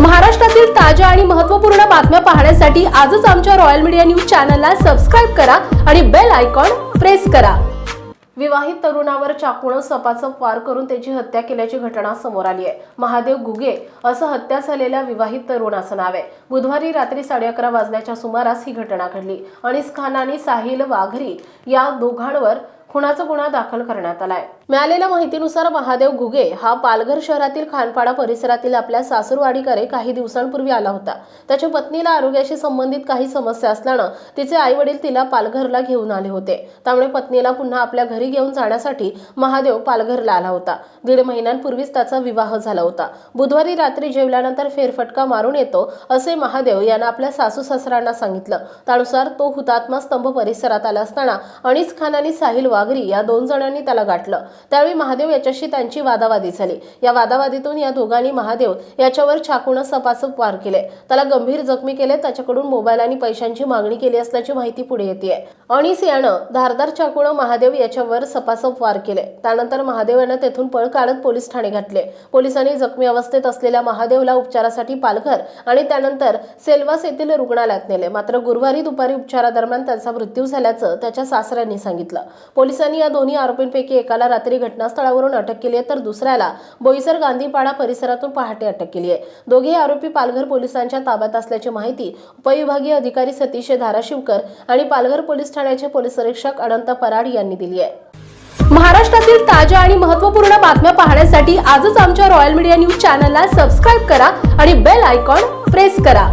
महाराष्ट्रातील ताज्या आणि महत्त्वपूर्ण बातम्या पाहण्यासाठी आजच आमच्या रॉयल मीडिया न्यूज चॅनलला सबस्क्राईब करा आणि बेल आयकॉन प्रेस करा. विवाहित तरुणावर चाकूनं सपासप वार करून त्याची हत्या केल्याची घटना समोर आली आहे. महादेव गुगे असं हत्या झालेल्या विवाहित तरुणाचं नाव आहे. बुधवारी रात्री साडे अकरा वाजण्याच्या सुमारास ही घटना घडली. अनिस खान आणि साहिल वाघरी या दोघांवर खुनाचा गुन्हा दाखल करण्यात आलाय. मिळालेल्या माहितीनुसार महादेव घुगे हा पालघर शहरातील खानपाडा परिसरातील आपल्या सासूरवाडीकडे काही दिवसांपूर्वी आला होता. त्याच्या पत्नीला आरोग्याशी संबंधित काही समस्या असल्यानं तिचे आई वडील तिला पालघरला घेऊन आले होते. त्यामुळे पत्नीला पुन्हा आपल्या घरी घेऊन जाण्यासाठी महादेव पालघरला आला होता. दीड महिन्यांपूर्वीच त्याचा विवाह झाला होता. बुधवारी रात्री जेवल्यानंतर फेरफटका मारून येतो असे महादेव यानं आपल्या सासू सासऱ्यांना सांगितलं. त्यानुसार तो हुतात्मा स्तंभ परिसरात आला असताना अनिस खान आणि साहिल वाघरी या दोन जणांनी त्याला गाठलं. त्यावेळी महादेव याच्याशी त्यांची वादावादी झाली. या वादावादीतून या दोघांनी महादेव याच्यावर चाकूनं सपासप वार केले. त्याला गंभीर जखमी केले. त्याच्याकडून मोबाईल आणि पैशांची मागणी केली असल्याची माहिती पुढे येते अनिस यानं धारदार चाकूनं महादेव याच्यावर सपासप वार केले. त्यानंतर महादेव यानं तेथून पळ काढत पोलीस ठाणे घातले. पोलिसांनी जखमी अवस्थेत असलेल्या महादेवला उपचारासाठी पालघर आणि त्यानंतर सेल्वास येथील रुग्णालयात नेले. मात्र गुरुवारी दुपारी उपचारादरम्यान त्यांचा मृत्यू झाल्याचं त्याच्या सासऱ्यांनी सांगितलं. पोलिसांनी या दोन्ही आरोपींपैकी एकाला रात्री घटनास्थळावरून अटक केली आहे तर दुसऱ्याला बोईसर गांधीपाडा परिसरातून पहाटे अटक केली आहे. दोघेही आरोपी पालघर पोलिसांच्या ताब्यात असल्याची माहिती उपविभागीय अधिकारी सतीश धाराशिवकर आणि पालघर पोलीस ठाण्याचे पोलीस निरीक्षक अनंत पराड यांनी दिली आहे. महाराष्ट्रातील ताज्या आणि महत्त्वपूर्ण बातम्या पाहण्यासाठी आजच आमच्या रॉयल मीडिया न्यूज चॅनलला सबस्क्राईब करा आणि बेल आयकॉन प्रेस करा.